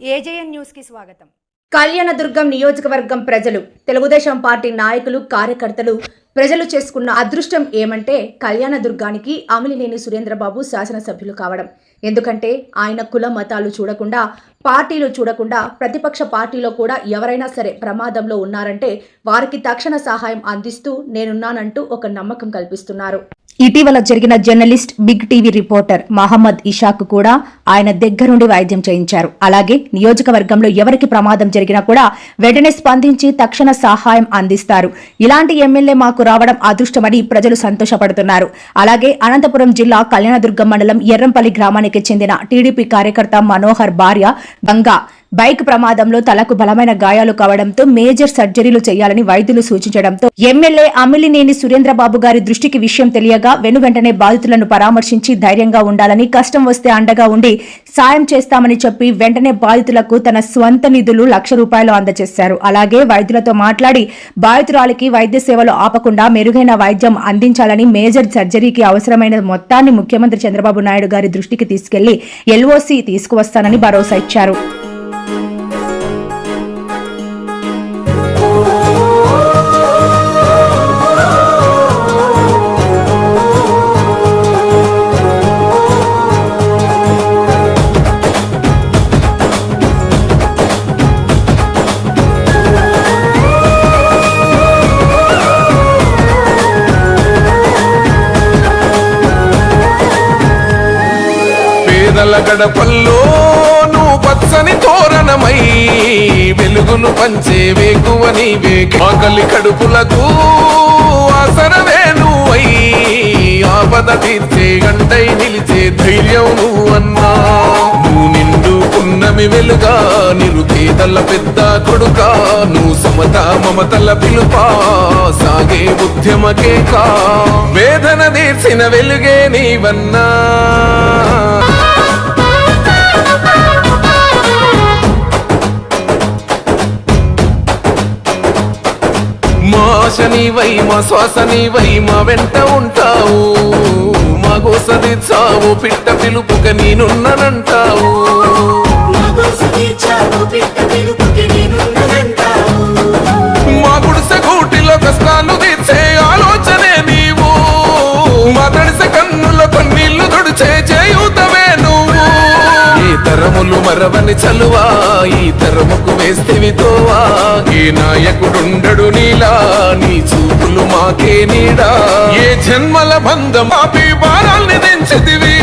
AJN న్యూస్కి స్వాగతం. కళ్యాణదుర్గం నియోజకవర్గం ప్రజలు తెలుగుదేశం పార్టీ నాయకులు కార్యకర్తలు ప్రజలు చేసుకున్న అదృష్టం ఏమంటే కళ్యాణదుర్గానికి అమిలినేని సురేంద్రబాబు శాసనసభ్యులు కావడం. ఎందుకంటే ఆయన కుల మతాలు చూడకుండా పార్టీలు చూడకుండా ప్రతిపక్ష పార్టీలో కూడా ఎవరైనా సరే ప్రమాదంలో ఉన్నారంటే వారికి తక్షణ సహాయం అందిస్తూ నేనున్నానంటూ ఒక నమ్మకం కల్పిస్తున్నారు. ఇటీవల జరిగిన journalist big TV reporter Mohammed Ishaq కూడా ఆయన దగ్గరుండి వైద్యం చేయించారు. అలాగే నియోజకవర్గంలో ఎవరికి ప్రమాదం జరిగినా కూడా వెంటనే స్పందించి తక్షణ సహాయం అందిస్తారు. ఇలాంటి ఎమ్మెల్యే మాకు రావడం అదృష్టమని ప్రజలు సంతోషపడుతున్నారు. అలాగే అనంతపురం జిల్లా కళ్యాణదుర్గం మండలం ఎర్రంపల్లి గ్రామానికి చెందిన టీడీపీ కార్యకర్త మనోహర్ భార్య 尴尬 బైక్ ప్రమాదంలో తలకు బలమైన గాయాలు కావడంతో మేజర్ సర్జరీలు చేయాలని వైద్యులు సూచించడంతో ఎమ్మెల్యే అమిలినేని సురేంద్రబాబు గారి దృష్టికి విషయం తెలియగా వెను వెంటనే బాధితులను పరామర్శించి ధైర్యంగా ఉండాలని కష్టం వస్తే అండగా ఉండి సాయం చేస్తామని చెప్పి వెంటనే బాధితులకు తన స్వంత నిధులు లక్ష రూపాయలు అందజేశారు. అలాగే వైద్యులతో మాట్లాడి బాధితురాలికి వైద్య సేవలు ఆపకుండా మెరుగైన వైద్యం అందించాలని మేజర్ సర్జరీకి అవసరమైన మొత్తాన్ని ముఖ్యమంత్రి చంద్రబాబు నాయుడు గారి దృష్టికి తీసుకెళ్ళి ఎల్ఓసి తీసుకువస్తానని భరోసా ఇచ్చారు. పేదల గడపల్లో నువ్వు పచ్చని తోరణమై వెలుగును పంచే వేకువ నీవే. ఆకలి కడుపులకు ఆసరవే నువ్వై. ఆపద తీర్చే గంటై నిలిచే ధైర్యం నువ్వు అన్నా. నువ్వు నిండు పున్నమి వెలుగా నిరుపేదల పెద్ద కొడుక. నువ్వు సమత మమతల పిలుపా సాగే ఉద్యమకే కా వేదన తీర్చిన వెలుగే నీవన్నా. ఆశనివై మా శ్వాసనివై మా వెంట ఉంటావు మా గోసదిచ్చావు పిట్ట పిలుపుక నేనున్ననంటావు. మరవని చలువా ఈ తరముకు వేస్తేవితోవా ఏ నాయకుడుండడు నీలా నీ చూపులు మాకే నీడా. ఏ జన్మల బంధం ఆపి భారాల్ని దించితివి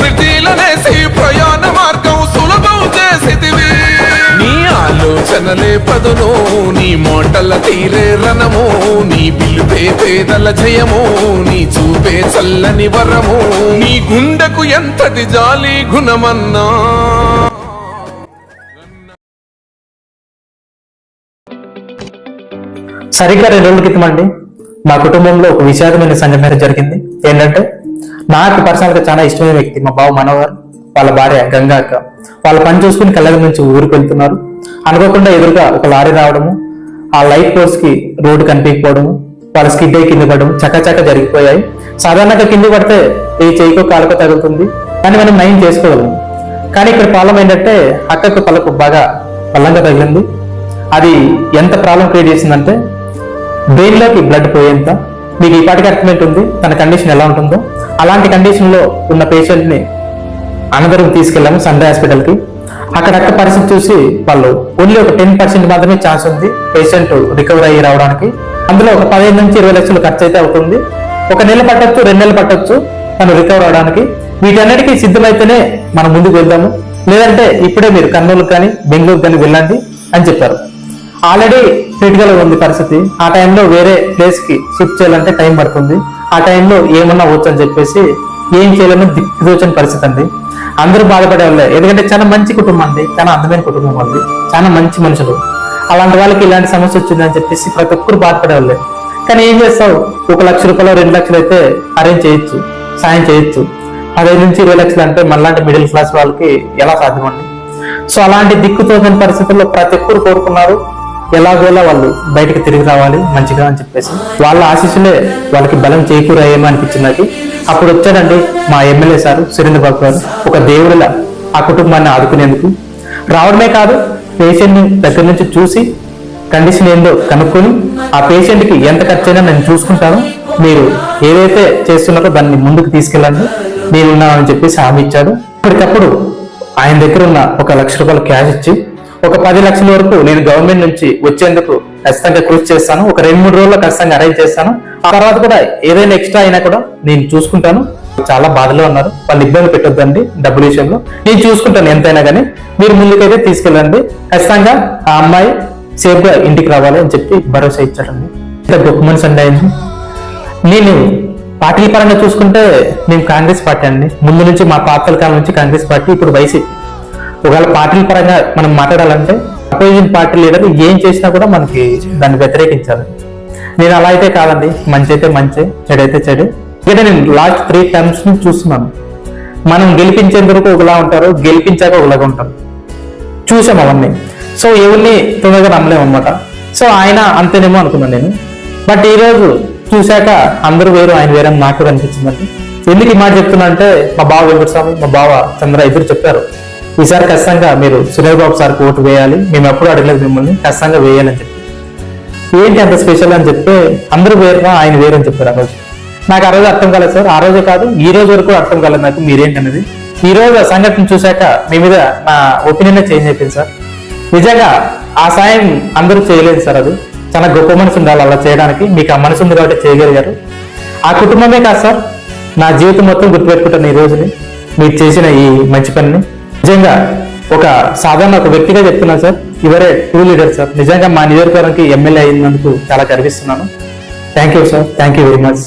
ప్రతిలనేసి ప్రయాణ మార్గం సులభం చేసితివి నీ ఆలోచనలే పదును నీ మాటల తీరే రణము నీ పిలుపే పేదల జయము నీ చూపే చల్లని వరము. నీ గుండెకు ఎంతటి జాలి గుణమన్నా సరిగ్గా రెండు రోజుల క్రితం అండి మా కుటుంబంలో ఒక విషాదమైన సంఘటన జరిగింది. ఏంటంటే నాకు పర్సనల్గా చాలా ఇష్టమైన వ్యక్తి మా బావ మనోహర్ వాళ్ళ భార్య గంగా అక్క. వాళ్ళ పని చూసుకుని కళ్ళ నుంచి ఊరికి వెళ్తున్నారు. అనుకోకుండా ఎదురుగా ఒక లారీ రావడము ఆ లైట్ పోస్ట్కి రోడ్డు కనిపించకపోవడము వాళ్ళ స్కిడ్ అయి కింద పడడం చకచక జరిగిపోయాయి. సాధారణంగా కింద పడితే ఏ చేయికో కాలుకో తగులుతుంది. కానీ మనం నయం చేసుకోగలము. కానీ ఇక్కడ ప్రాబ్లం ఏంటంటే అక్కకు పలకు బాగా బలంగా తగిలింది. అది ఎంత ప్రాబ్లం క్రియేట్ చేసిందంటే బ్రెయిన్లోకి బ్లడ్ పోయేంత మీకు ఈ పాటికి ఉంది. తన కండిషన్ ఎలా ఉంటుందో. అలాంటి కండిషన్లో ఉన్న పేషెంట్ని అనదరం అనంతరం తీసుకెళ్ళాము సండే హాస్పిటల్కి అక్కడ అక్క పరిస్థితి చూసి వాళ్ళు ఓన్లీ ఒక టెన్ పర్సెంట్ మాత్రమే ఛాన్స్ ఉంది పేషెంట్ రికవర్ అయ్యి రావడానికి. అందులో ఒక పదిహేను నుంచి ఇరవై లక్షలు ఖర్చు అయితే అవుతుంది. ఒక నెల పట్టొచ్చు రెండు నెలలు పట్టొచ్చు తను రికవర్ అవడానికి. వీటన్నిటికీ సిద్ధమైతేనే మనం ముందుకు వెళ్దాము. లేదంటే ఇప్పుడే మీరు కర్నూలు కానీ బెంగళూరు కానీ వెళ్ళండి అని చెప్పారు. ఆల్రెడీ క్రిటికల్ ఉంది పరిస్థితి. ఆ టైంలో వేరే ప్లేస్కి షిఫ్ట్ చేయాలంటే టైం పడుతుంది. ఆ టైంలో ఏమన్నా వచ్చు అని చెప్పేసి ఏం చేయాలని దిక్కుదోచని పరిస్థితి అండి. అందరూ బాధపడే వాళ్ళే. ఎందుకంటే చాలా మంచి కుటుంబం అండి. చాలా అందమైన కుటుంబం అండి చాలా మంచి మనుషులు. అలాంటి వాళ్ళకి ఇలాంటి సమస్య వచ్చిందని చెప్పేసి ప్రతి ఒక్కరు బాధపడే వాళ్ళే. కానీ ఏం చేస్తావు? ఒక లక్ష రూపాయలు రెండు లక్షలు అయితే అరేంజ్ చేయొచ్చు. సాయం చేయొచ్చు. పదహైదు నుంచి ఇరవై లక్షలు అంటే మళ్ళాంటి మిడిల్ క్లాస్ వాళ్ళకి ఎలా సాధ్యమండి? సో అలాంటి దిక్కుతోచని పరిస్థితుల్లో ప్రతి ఒక్కరు కోరుకున్నారు. ఎలాగోలా వాళ్ళు బయటకు తిరిగి రావాలి మంచిగా అని చెప్పేసి. వాళ్ళ ఆశీస్సులే వాళ్ళకి బలం చేకూరాయేమో అనిపించింది నాకు. అప్పుడు వచ్చాడండి మా ఎమ్మెల్యే సార్ సురేంద్ర బాబు గారు ఒక దేవుడిలా ఆ కుటుంబాన్ని ఆదుకునేందుకు. రావడమే కాదు పేషెంట్ని దగ్గర నుంచి చూసి కండిషన్ ఏందో కనుక్కొని ఆ పేషెంట్కి ఎంత ఖర్చైనా నేను చూసుకుంటాను మీరు ఏదైతే చేస్తున్నారో దాన్ని ముందుకు తీసుకెళ్ళండి. నేనున్నానని చెప్పేసి హామీ ఇచ్చాడు. అప్పటికప్పుడు ఆయన దగ్గర ఉన్న ఒక లక్ష రూపాయలు క్యాష్ ఇచ్చి ఒక పది లక్షల వరకు నేను గవర్నమెంట్ నుంచి వచ్చేందుకు ఖచ్చితంగా కృషి చేస్తాను. ఒక రెండు మూడు రోజుల్లో ఖచ్చితంగా అరేంజ్ చేస్తాను. ఆ తర్వాత కూడా ఏదైనా ఎక్స్ట్రా అయినా కూడా నేను చూసుకుంటాను. చాలా బాధలో ఉన్నారు. వాళ్ళు ఇబ్బంది పెట్టొద్దండి డబ్బుల విషయంలో. నేను చూసుకుంటాను ఎంతైనా కానీ మీరు ముందుకైతే తీసుకెళ్ళండి. ఖచ్చితంగా ఆ అమ్మాయి సేఫ్గా ఇంటికి రావాలి అని చెప్పి భరోసా ఇచ్చారండి ఇంత డాక్యుమెంట్స్ అండి అయింది నేను పార్టీల పరంగా చూసుకుంటే మేము కాంగ్రెస్ పార్టీ అండి. ముందు నుంచి మా పాత్రల కాలం నుంచి కాంగ్రెస్ పార్టీ ఇప్పుడు వైసీపీ. ఒకవేళ పార్టీల పరంగా మనం మాట్లాడాలంటే అపోజిషన్ పార్టీ లీడర్ ఏం చేసినా కూడా మనకి దాన్ని వ్యతిరేకించాలి. నేను అలా అయితే కాదండి. మంచి అయితే మంచి చెడు అయితే చెడు. ఎందుకంటే నేను లాస్ట్ త్రీ టైమ్స్ నుంచి చూస్తున్నాను. మనం గెలిపించేంత వరకు ఒకలా ఉంటారు గెలిపించాక ఒకలాగా ఉంటారు. చూసాం అవన్నీ. సో ఎవరిని తొందరగా నమ్మలేము అనమాట సో ఆయన అంతేనేమో అనుకున్నాను నేను. బట్ ఈ రోజు చూశాక అందరూ వేరు ఆయన వేరే అని నాకు కూడా అనిపించిందండి ఎందుకు ఈ మాట చెప్తున్నా అంటే మా బావ వెంకటస్వామి మా బావ చంద్ర ఇద్దరు చెప్పారు. ఈసారి ఖచ్చితంగా మీరు సురేష్ బాబు సార్కి ఓటు వేయాలి. మేము ఎప్పుడు అడగలేదు మిమ్మల్ని. ఖచ్చితంగా వేయాలని చెప్పి. ఏంటి అంత స్పెషల్ అని చెప్తే అందరూ వేరుగా ఆయన వేరు అని చెప్పారు ఆ రోజు. నాకు ఆ రోజు అర్థం కాలేదు సార్. ఆ రోజే కాదు ఈ రోజు వరకు అర్థం కాలేదు నాకు మీరేంటనేది. ఈ రోజు ఆ సంఘటన చూశాక మీ మీద నా ఒపీనియన్ చేంజ్ అయిపోయింది సార్. నిజంగా ఆ సాయం అందరూ చేయలేదు సార్ అది. చాలా గొప్ప మనసు ఉండాలి అలా చేయడానికి. మీకు ఆ మనసు ఉంది కాబట్టి చేయగలిగారు. ఆ కుటుంబమే కాదు సార్ నా జీవితం మొత్తం గుర్తుపెట్టుకుంటాను ఈ రోజుని. మీరు చేసిన ఈ మంచి పనిని. నిజంగా ఒక సాధారణ ఒక వ్యక్తిగా చెప్తున్నాను సార్ ఇవరే టూ లీడర్ సార్. నిజంగా మా నియోజకవర్గానికి ఎమ్మెల్యే అయినందుకు చాలా గర్విస్తున్నాను. Thank you sir thank you very much